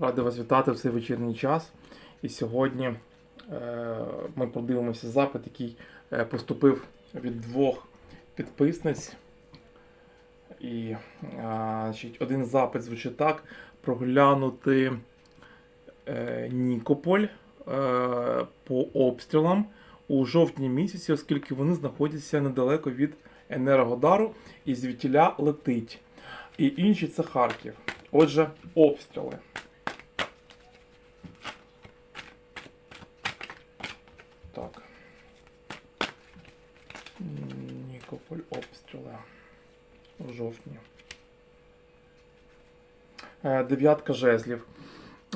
Радий вас вітати в цей вечірній час. І сьогодні е, ми подивимося запит, який е, поступив від двох підписниць. І е, значить, один запит звучить так: проглянути Нікополь по обстрілам у жовтні місяці, оскільки вони знаходяться недалеко від Енергодару і звідтіля летить. І інші це Харків. Отже, обстріли. Так. Нікополь обстріли. В жовтні. Е, Дев'ятка жезлів.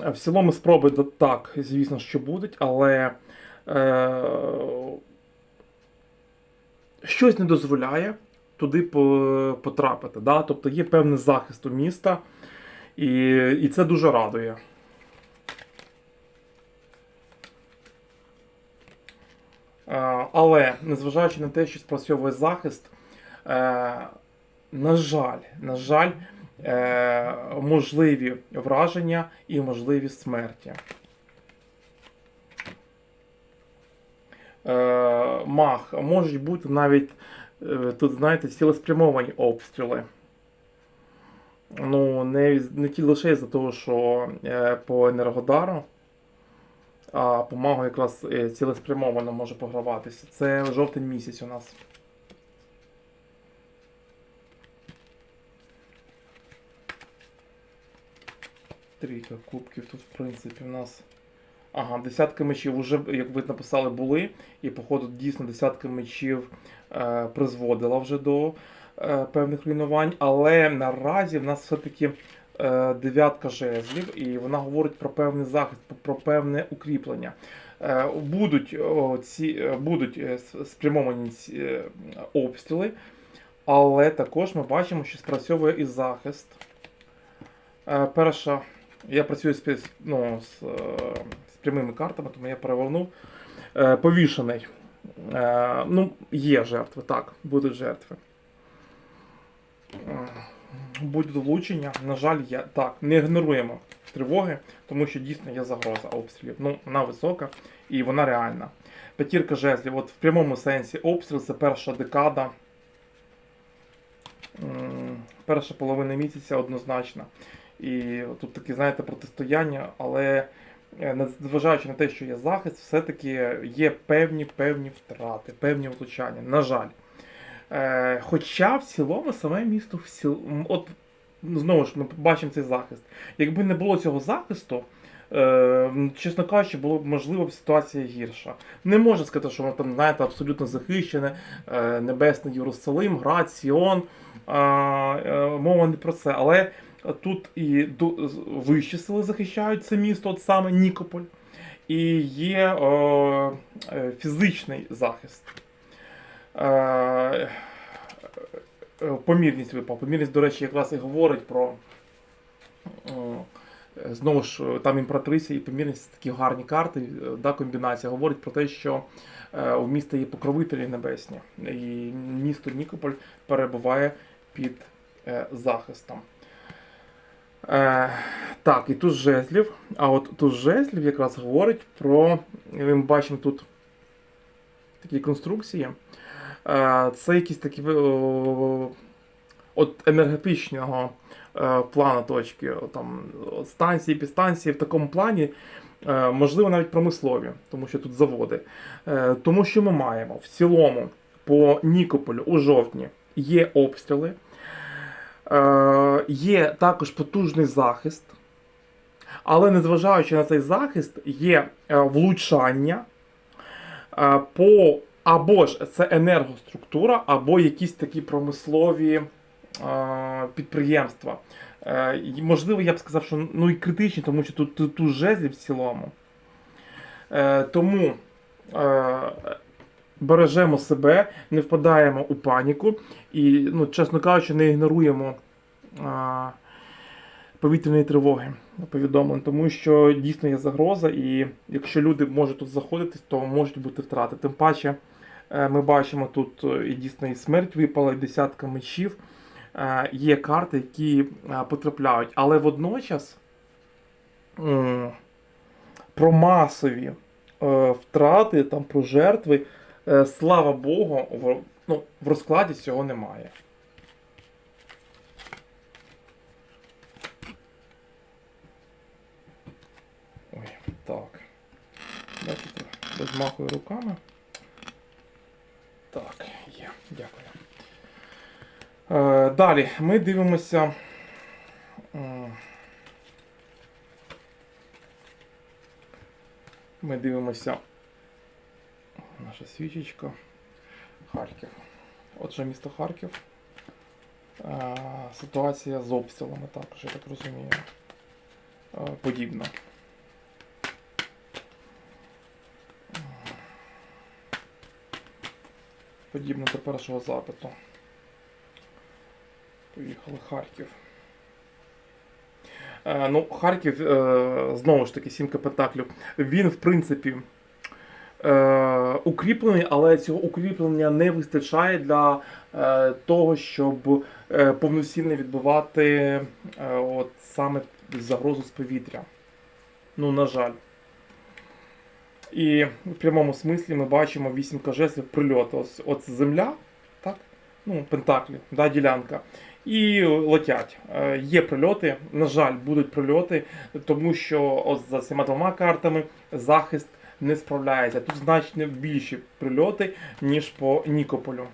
Е, В цілому спроби так, звісно, що будуть, але е, щось не дозволяє туди потрапити. Да? Тобто є певний захист у міста, і, і це дуже радує. Е, Але незважаючи на те, що спрацьовує захист, е, на жаль, на жаль, е, можливі враження і можливі смерті. Е, Мах, можуть бути навіть е, тут, знаєте, цілеспрямовані обстріли. Ну, не, не ті лише за того, що е, по Енергодару, а по магу якраз е, цілеспрямовано може програватися. Це жовтень місяць у нас. Трійка кубків тут, в принципі, у нас. Ага, десятка мечів вже, як ви написали, були. І, походу, дійсно десятка мечів е, призводила вже до е, певних руйнувань. Але наразі в нас все-таки е, дев'ятка жезлів, і вона говорить про певний захист, про, про певне укріплення. Е, будуть о, ці, е, будуть е, спрямовані ці е, обстріли, але також ми бачимо, що спрацьовує і захист. Е, перша, я працюю з, ну, з, е, з прямими картами, тому я перевернув. Е, повішений. Е, ну, є жертви, так, будуть жертви. Е, Будуть влучення. На жаль, я так, не ігноруємо тривоги, тому що дійсно є загроза обстрілів. Ну, вона висока і вона реальна. П'ятірка жезлів, от в прямому сенсі обстріл це перша декада. Перша половина місяця однозначно. І тут таке, знаєте, протистояння, але е, незважаючи на те, що є захист, все-таки є певні певні втрати, певні влучання. На жаль. Е, хоча в цілому саме місто в ціл... от ну, знову ж ми бачимо цей захист. Якби не було цього захисту, е, чесно кажучи, було б можливо б ситуація гірша. Не можна сказати, що воно там, знаєте, абсолютно захищене, е, Небесний Єрусалим, Град, Сіон. Е, е, мова не про це. Але тут і вищі сили захищають це місто, от саме Нікополь, і є е, е, фізичний захист. Е, е, Помірність випав. Помірність, до речі, якраз і говорить про. Знову ж, там імператриця і помірність такі гарні карти, да, комбінація. Говорить про те, що е, у міста є покровителі небесні, і місто Нікополь перебуває під захистом. Е, так, і тут жезлів. А от тут жезлів якраз говорить про. Ми бачимо тут такі конструкції. Е, це якісь такі о, от енергетичного е, плану точки, там, станції, підстанції в такому плані, е, можливо, навіть промислові, тому що тут заводи. Е, тому що ми маємо в цілому по Нікополю у жовтні є обстріли, е, є також потужний захист. Але незважаючи на цей захист, є е, влучання е, по або ж це енергоструктура, або якісь такі промислові е, підприємства. Е, можливо, я б сказав, що ну і критичні, тому що тут, тут, тут жезлі в цілому. Е, тому е, бережемо себе, не впадаємо у паніку і, ну, чесно кажучи, не ігноруємо е, повітряної тривоги повідомлень, тому що дійсно є загроза, і якщо люди можуть тут заходити, то можуть бути втрати. Тим паче е, ми бачимо тут е, і дійсно і смерть випала, і десятка мечів. Е, Є карти, які потрапляють, але водночас про масові втрати, там, про жертви. Слава Богу, ну, в розкладі цього немає. Так. Бачите, розмахую руками. Так, є, дякую. Е, далі ми дивимося. Ми дивимося. Наша свічечка. Харків. Отже, місто Харків. Е, Ситуація з обстрілами також, я так розумію. Е, Подібна. Подібно до першого запиту. Поїхали Харків. Е, ну, Харків, е, знову ж таки, сімка пентаклів. Він, в принципі, е, укріплений, але цього укріплення не вистачає для е, того, щоб е, повноцінно відбивати е, от, саме загрозу з повітря. Ну, на жаль. І в прямому смислі ми бачимо вісімка жезлів прильоту. Ось, от земля, так? Ну, пентаклі, да, ділянка. І летять. Е, Є прильоти, на жаль, будуть прильоти, тому що от за цими двома картами захист не справляється. Тут значно більші прильоти, ніж по Нікополю.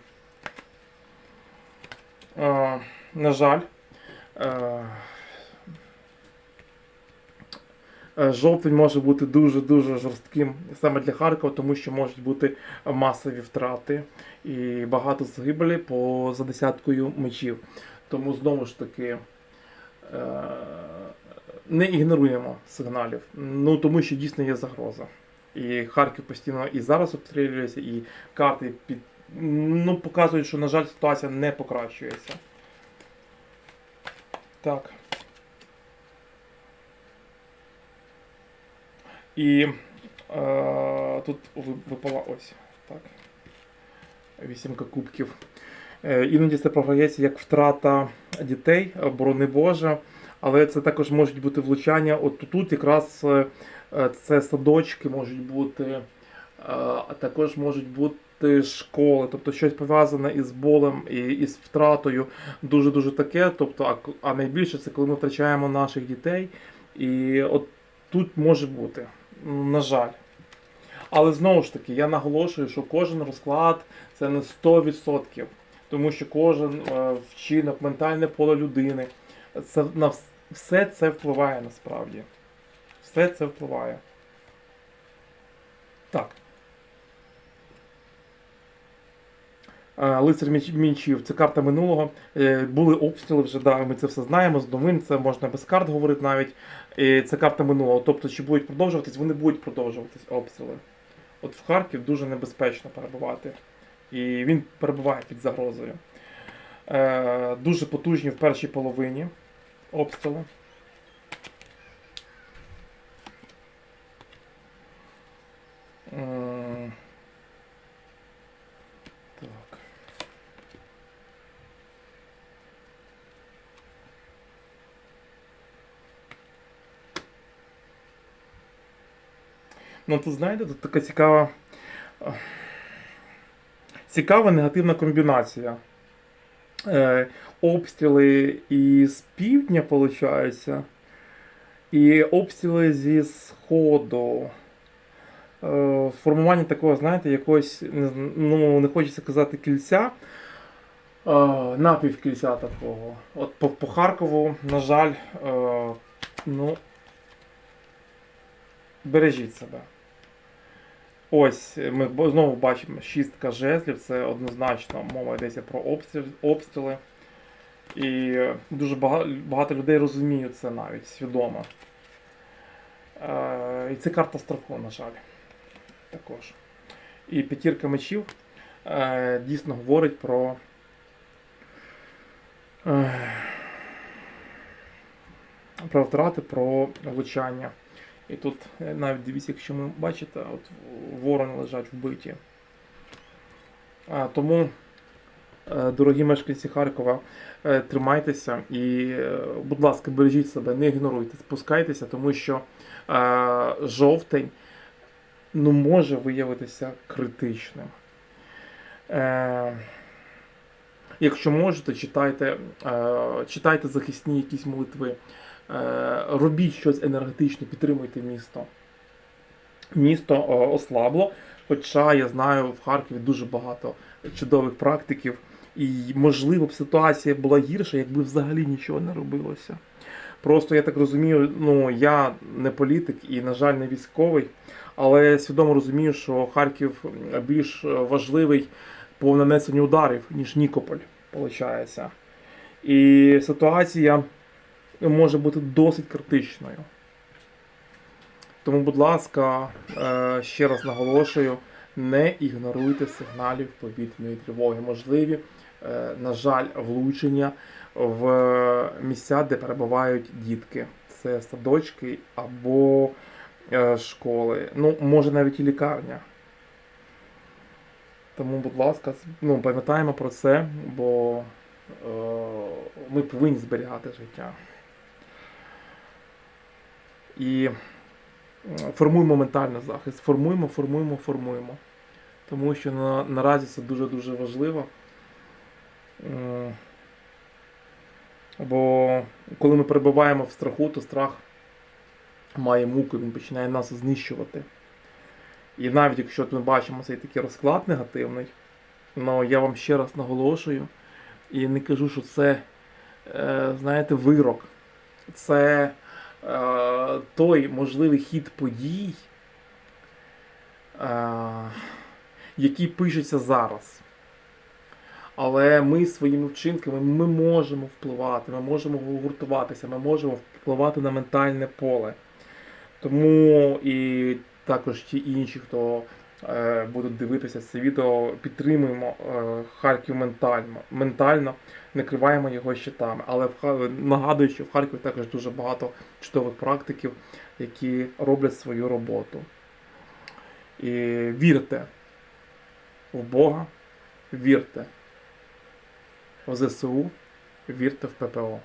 Е, на жаль. Е, Е, Жовтень може бути дуже-дуже жорстким саме для Харкова, тому що можуть бути масові втрати і багато загибелі по за десяткою мечів. Тому знову ж таки е, не ігноруємо сигналів. Ну тому що дійсно є загроза. І Харків постійно і зараз обстрілюється, і карти під ну, показують, що, на жаль, ситуація не покращується. Так. І е, тут випала ось так. Вісімка кубків. Е, іноді це програється як втрата дітей, е, борони Боже, але це також можуть бути влучання. От тут якраз е, е, це садочки можуть бути, е, а також можуть бути школи, тобто щось пов'язане із болем і із втратою, дуже-дуже таке. Тобто, а, найбільше це коли ми втрачаємо наших дітей. І от тут може бути, на жаль. Але знову ж таки, я наголошую, що кожен розклад це не 100%, тому що кожен е, вчинок, ментальне поле людини, це на все це впливає насправді. Все це впливає. Так. Лицар міч- мічів це карта минулого. Е, Були обстріли вже, да, ми це все знаємо. З новин це можна без карт говорити навіть. Це карта минулого. Тобто, чи будуть продовжуватись, вони будуть продовжуватись обстріли. От в Харків дуже небезпечно перебувати. І він перебуває під загрозою. Е, дуже потужні в першій половині обстріли. Так. Ну, тут знаєте, тут така цікава. Цікава негативна комбінація. Е, обстріли із півдня, виходить, і обстріли зі сходу. Е, формування такого, знаєте, якогось, ну, не хочеться казати кільця, е, напівкільця такого. От по, по Харкову, на жаль, е, ну, бережіть себе. Ось ми знову бачимо шістка жезлів, це однозначно мова йдеться про обстріл, обстріли. І е, дуже багато, людей розуміють це навіть свідомо. Е, і це карта страху, на жаль. Також. І п'ятірка мечів е, дійсно говорить про. Е, про втрати, про влучання. І тут е, навіть дивіться, якщо ми бачите, от ворони лежать вбиті. А, тому Е, Дорогі мешканці Харкова, е, тримайтеся і, будь ласка, бережіть себе, не ігноруйте, спускайтеся, тому що е, жовтень ну, може виявитися критичним. Е, якщо можете, читайте, е, читайте захисні якісь молитви, робіть щось енергетичне, підтримуйте місто. Місто е, ослабло, хоча я знаю, в Харкові дуже багато чудових практиків. І, можливо, б ситуація була гірша, якби взагалі нічого не робилося. Просто я так розумію, ну я не політик і, на жаль, не військовий, але свідомо розумію, що Харків більш важливий по нанесенню ударів, ніж Нікополь, виходить. І ситуація може бути досить критичною. Тому, будь ласка, е, ще раз наголошую, не ігноруйте сигналів повітряної тривоги. Можливі, е, на жаль, влучення в місця, де перебувають дітки. Це садочки або е, школи. Ну, може навіть і лікарня. Тому, будь ласка, ну, пам'ятаємо про це, бо е, ми повинні зберігати життя. І формуємо ментальний захист. Формуємо, формуємо, формуємо. Тому що на, наразі це дуже-дуже важливо. Бо коли ми перебуваємо в страху, то страх має муку, він починає нас знищувати. І навіть якщо ми бачимо цей такий розклад негативний, ну я вам ще раз наголошую і не кажу, що це, е, знаєте, вирок. Це е, той можливий хід подій, який пишеться зараз. Але ми своїми вчинками ми можемо впливати, ми можемо гуртуватися, ми можемо впливати на ментальне поле. Тому і також ті інші, хто будуть дивитися це відео, підтримуємо е, Харків ментально, ментально, не криваємо його щитами. Але нагадую, що в Харкові також дуже багато чудових практиків, які роблять свою роботу. І вірте в Бога, вірте в ЗСУ, вірте в ППО.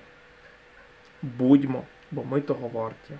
Будьмо, бо ми того варті.